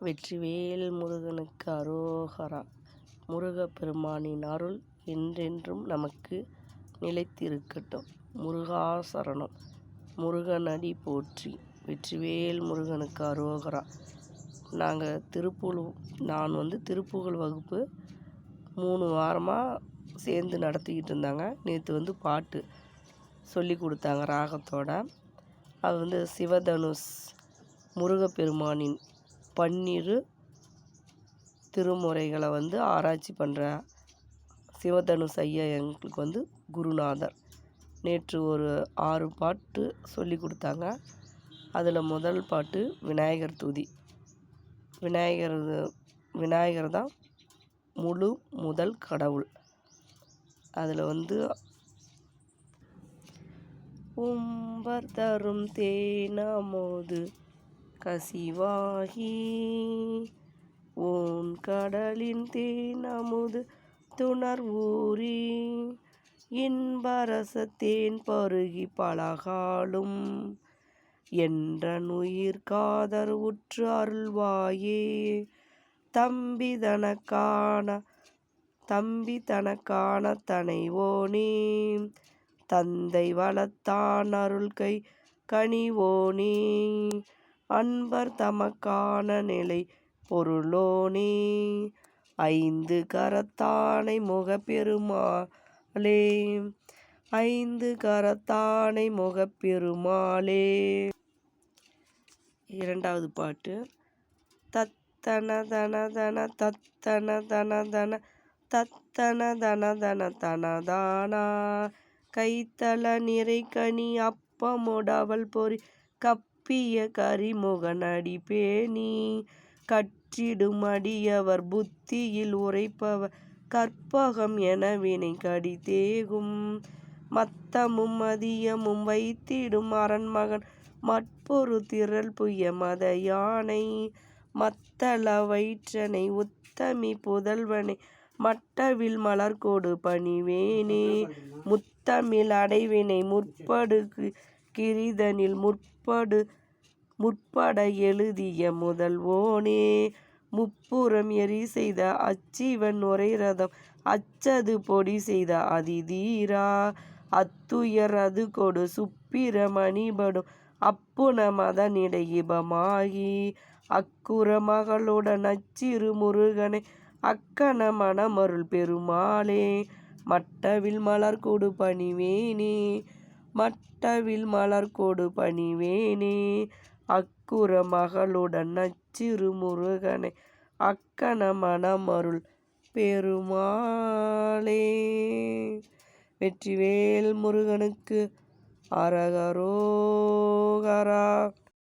வெற்றிவேல் முருகனுக்கு அரோகரா. முருகப்பெருமானின் அருள் என்றென்றும் நமக்கு நிலைத்திருக்கட்டும். முருகாசரணம். முருகனடி போற்றி வெற்றிவேல் முருகனுக்கு அரோகரா. நாங்கள் திருப்புழு நான் வந்து திருப்புகழ் வகுப்பு மூணு வாரமாக சேர்ந்து நடத்திக்கிட்டு இருந்தாங்க. நேற்று வந்து பாட்டு சொல்லி கொடுத்தாங்க ராகத்தோட. அது வந்து சிவதனுஷ் முருகப்பெருமானின் பன்னிரு திருமுறைகளை வந்து ஆராய்ச்சி பண்ணுற சிவதனுஷ் ஐயா எங்களுக்கு வந்து குருநாதர். நேற்று ஒரு ஆறு பாட்டு சொல்லி கொடுத்தாங்க. அதில் முதல் பாட்டு விநாயகர் துதி. விநாயகர் விநாயகர் தான் முழு முதல் கடவுள். அதில் வந்து உம்பர் தரும் தேனமோது கசிவாகி ஓன் கடலின் தேனமுது துணர்வூரி இன்பரசத்தேன் பருகி பலகாலும் என்ற உயிர் காதர் உற்று அருள்வாயே. தம்பி தனக்கான தம்பி தனக்கான தனைவோனே தந்தை வளத்தான் அருள்கை கனிவோனே. அன்பர் தமக்கான நிலை பொருளோனே ஐந்து கரத்தானை முகப்பெருமாளே. ஐந்து கரத்தானை முகப்பெருமாளே. இரண்டாவது பாட்டு. தத்தன தன தன தத்தன தன தன தத்தன தன தன தனதானா? கைத்தல நிறை கனி அப்பமுடவல் பொறி கப்பிய கரிமுகனடி பேணி கற்றிடும் அடியவர் புத்தியில் உரைப்பவர். கற்பகம் என வினை கடி தேகும் மத்தமும் மதியமும் வைத்திடும் அரண்மகன். மற்பொரு திரள் புய மத யானை மத்தள வயிற்றனை உத்தமி புதல்வனை. மட்டவில் மலர்கோடு பணிவேனே முத்தமிழ் அடைவினை முற்படுக்கு கிரிதனில் முற்படு முற்பட எழுதிய முதல்வோனே முப்புறம் எரி செய்த அச்சிவன் உரை ரதம் அச்சது பொடி செய்த அதிதீரா அத்துயர் அது கொடு சுப்பிரமணிபடும் அப்புன மதனிடை இபமாகி அக்குற மகளுடன் அச்சிறு முருகனை அக்கன மணமருள் பெருமாளே மட்டவில் மலர் கொடு பணிவேனே மட்டவில் மலர் கொடு பணிவேனே. அக்குற மகளுடன் நச்சிறு முருகனை அக்கன மணமருள் பெருமாளே. வெற்றிவேல் முருகனுக்கு அரகரோகரா.